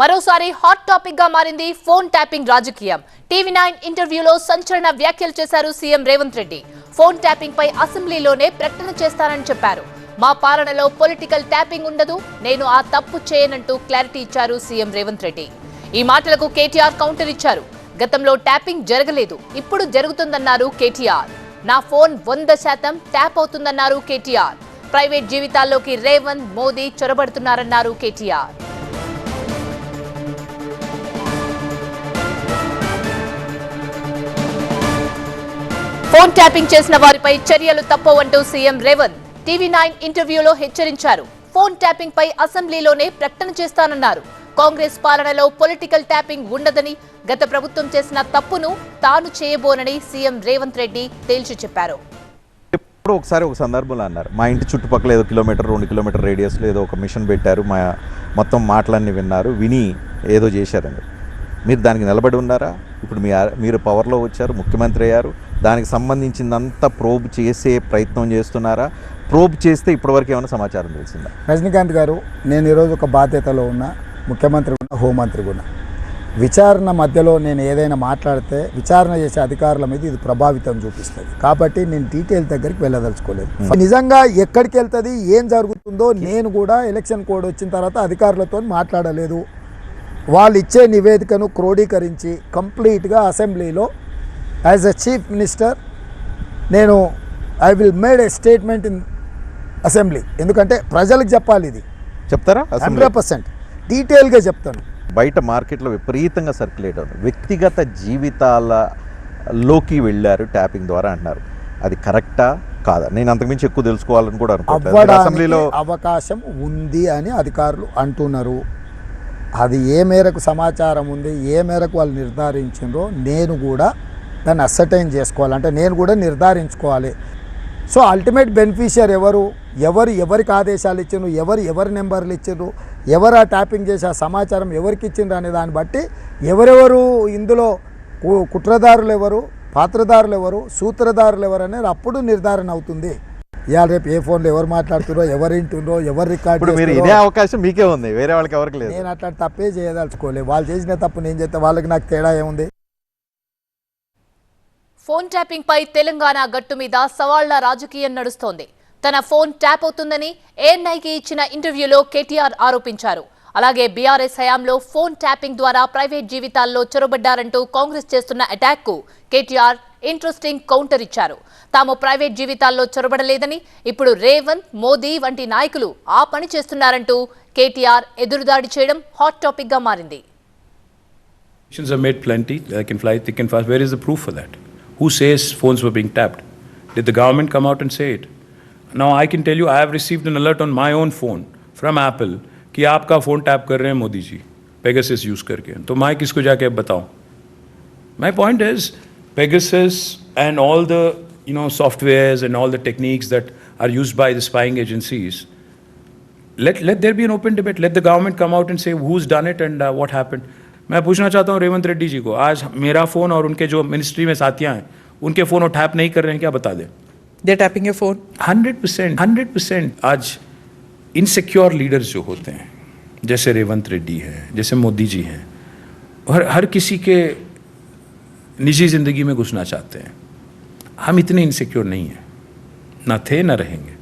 మరోసారి హాట్ టాపిక్గా మారింది ఫోన్ ట్యాపింగ్ రాజకీయం. టీవీ నైన్ ఇంటర్వ్యూలో సంచలన వ్యాఖ్యలు చేశారు CM Revanth Reddy. Phone tapping పై అసెంబ్లీలోనే ప్రకటన చేస్తానని చెప్పారు. మా పాలనలో పొలిటికల్ ట్యాపింగ్ ఉండదు నేను ఆ తప్పు చేయనంటూ క్లారిటీ ఇచ్చారు సీఎం రేవంత్ రెడ్డి. ఈ మాటలకు కేటీఆర్ కౌంటర్ ఇచ్చారు. గతంలో ట్యాపింగ్ జరగలేదు ఇప్పుడు జరుగుతుందన్నారు కేటీఆర్. నా ఫోన్ వంద శాతం ట్యాప్ అవుతుందన్నారు కేటీఆర్. ప్రైవేట్ జీవితాల్లోకి రేవంత్ మోదీ చొరబడుతున్నారన్నారు కేటీఆర్. ఫోన్ ట్యాపింగ్ చేసిన వారిపై చర్యలు తప్పవంటూ సీఎం రేవంత్ టీవీ నైన్ ఇంటర్వ్యూలో హెచ్చరించారు. ఫోన్ ట్యాపింగ్ పై అసెంబ్లీలోనే ప్రకటన చేస్తానన్నారు. కాంగ్రెస్ పాలనలో పొలిటికల్ ట్యాపింగ్ ఉండదని గత ప్రభుత్వం చేసిన తప్పును తాను చేయబోనని సీఎం రేవంత్ రెడ్డి తేల్చి చెప్పారు. ఎప్పుడు ఒకసారి ఒక సందర్భంలో అన్నారు. మా ఇంటి చుట్టుపక్కల ఏదో కిలోమీటర్ రెండు కిలోమీటర్ రేడియస్లో ఏదో ఒక మిషన్ పెట్టారు. మా మొత్తం మాటలన్నీ విన్నారు. విని ఏదో చేశారండి మీరు దానికి నిలబడి ఉన్నారా? ఇప్పుడు మీ మీరు పవర్లో వచ్చారు ముఖ్యమంత్రి అయ్యారు. దానికి సంబంధించిందంతా ప్రోబ్ చేసే ప్రయత్నం చేస్తున్నారా? ప్రోబ్ చేస్తే ఇప్పటివరకు ఏమైనా సమాచారం తెలిసిందా? రజనీకాంత్ గారు నేను ఈరోజు ఒక బాధ్యతలో ఉన్న ముఖ్యమంత్రి ఉన్న హోంమంత్రి కూడా విచారణ మధ్యలో నేను ఏదైనా మాట్లాడితే విచారణ చేసే అధికారుల మీద ఇది ప్రభావితం చూపిస్తుంది. కాబట్టి నేను డీటెయిల్ దగ్గరికి వెళ్ళదలుచుకోలేదు. నిజంగా ఎక్కడికి వెళ్తుంది ఏం జరుగుతుందో నేను కూడా ఎలక్షన్ కోడ్ వచ్చిన తర్వాత అధికారులతో మాట్లాడలేదు. వాళ్ళు ఇచ్చే నివేదికను క్రోడీకరించి కంప్లీట్గా అసెంబ్లీలో యాజ్ ఎ చీఫ్ మినిస్టర్ నేను I will made a statement in assembly ఎందుకంటే ప్రజలకు చెప్పాలి ఇది. చెప్తారా? అసెంబ్లీ? Hundred percent. డీటెయిల్గా చెప్తాను. బయట మార్కెట్లో విపరీతంగా సర్క్యులేట్ అవుతుంది వ్యక్తిగత జీవితాలలోకి వెళ్ళారు ట్యాపింగ్ ద్వారా అంటున్నారు. అది కరెక్టా? కాదా? నేను అంతకుమించి ఎక్కువ తెలుసుకోవాలని కూడా అవ్వడానికి అసెంబ్లీలో అవకాశం ఉంది అని అధికారులు అంటున్నారు. అది ఏ మేరకు సమాచారం ఉంది ఏ మేరకు వాళ్ళు నిర్ధారించిండ్రో నేను కూడా దాన్ని అసర్టైన్ చేసుకోవాలంటే నేను కూడా నిర్ధారించుకోవాలి. సో అల్టిమేట్ బెనిఫిషియర్ ఎవరు? ఎవరు ఎవరికి ఆదేశాలు ఇచ్చిండ్రు? ఎవరు ఎవరి నెంబర్లు ఇచ్చిండ్రు? ఎవరు ఆ ట్యాపింగ్ చేసి ఆ సమాచారం ఎవరికి ఇచ్చిండ్రు అనే దాన్ని బట్టి ఎవరెవరు ఇందులో కుట్రదారులు ఎవరు? పాత్రదారులు ఎవరు? సూత్రధారులు ఎవరు అనేది అప్పుడు నిర్ధారణ అవుతుంది. ఇవాళ రేపు ఏ ఫోన్లో ఎవరు మాట్లాడుతున్నారో ఎవరు వింటుండ్రో ఎవరు రికార్డ్ మీరు ఇదే అవకాశం మీకే ఉంది. వేరే వాళ్ళకి ఎవరికి లేదు. నేను అట్లా తప్పే చేయదలుచుకోలేదు. వాళ్ళు చేసిన తప్పు నేను చేస్తే వాళ్ళకి నాకు తేడా ఏముంది? ఫోన్ ట్యాపింగ్ పై తెలంగాణ గట్టు మీద సవాళ్ళ రాజకీయం నడుస్తోంది తన ఫోన్ ట్యాప్ అవుతుందని ఏఎన్ఐకి ఇచ్చిన ఇంటర్వ్యూలో కేటీఆర్ ఆరోపించారు అలాగే బీఆర్ఎస్ హయాంలో ఫోన్ ట్యాపింగ్ ద్వారా ప్రైవేట్ జీవితాల్లో చొరబడ్డారంటూ కాంగ్రెస్ చేస్తున్న అటాక్కు కేటీఆర్ ఇంట్రెస్టింగ్ కౌంటర్ ఇచ్చారు తాము ప్రైవేట్ జీవితాల్లో చొరబడలేదని ఇప్పుడు రేవంత్ మోదీ వంటి నాయకులు ఆ పని చేస్తున్నారంటూ కేటీఆర్ ఎదురుదాడి చేయడం హాట్ టాపిక్గా మారింది Nations have made plenty. They can fly thick and fast. Where is the proof for that? Who says phones were being tapped? Did the government come out and say it? Now I can tell you, I have received an alert on my own phone from Apple कि आपका phone tap कर रहे हैं Modi ji Pegasus use करके तो मैं किसको जाके अब बताऊं My point is, Pegasus and all the you know softwares and all the techniques that are used by the spying agencies. Let let there be an open debate. Let the government come out and say who's done it and uh, what happened. मैं पूछना चाहता हूँ रेवंत रेड्डी जी को आज मेरा phone और उनके जो मिनिस्ट्री में साथियाँ हैं उनके फ़ोन वो टैप नहीं कर रहे हैं क्या बता दें? They're tapping your phone. Hundred percent hundred percent आज इनसिक्योर लीडर्स जो होते हैं जैसे रेवंत रेड्डी हैं जैसे मोदी जी हैं हर हर किसी के निजी ज़िंदगी में घुसना चाहते हैं। हम इतने इनसिक्योर नहीं हैं ना थे ना रहेंगे।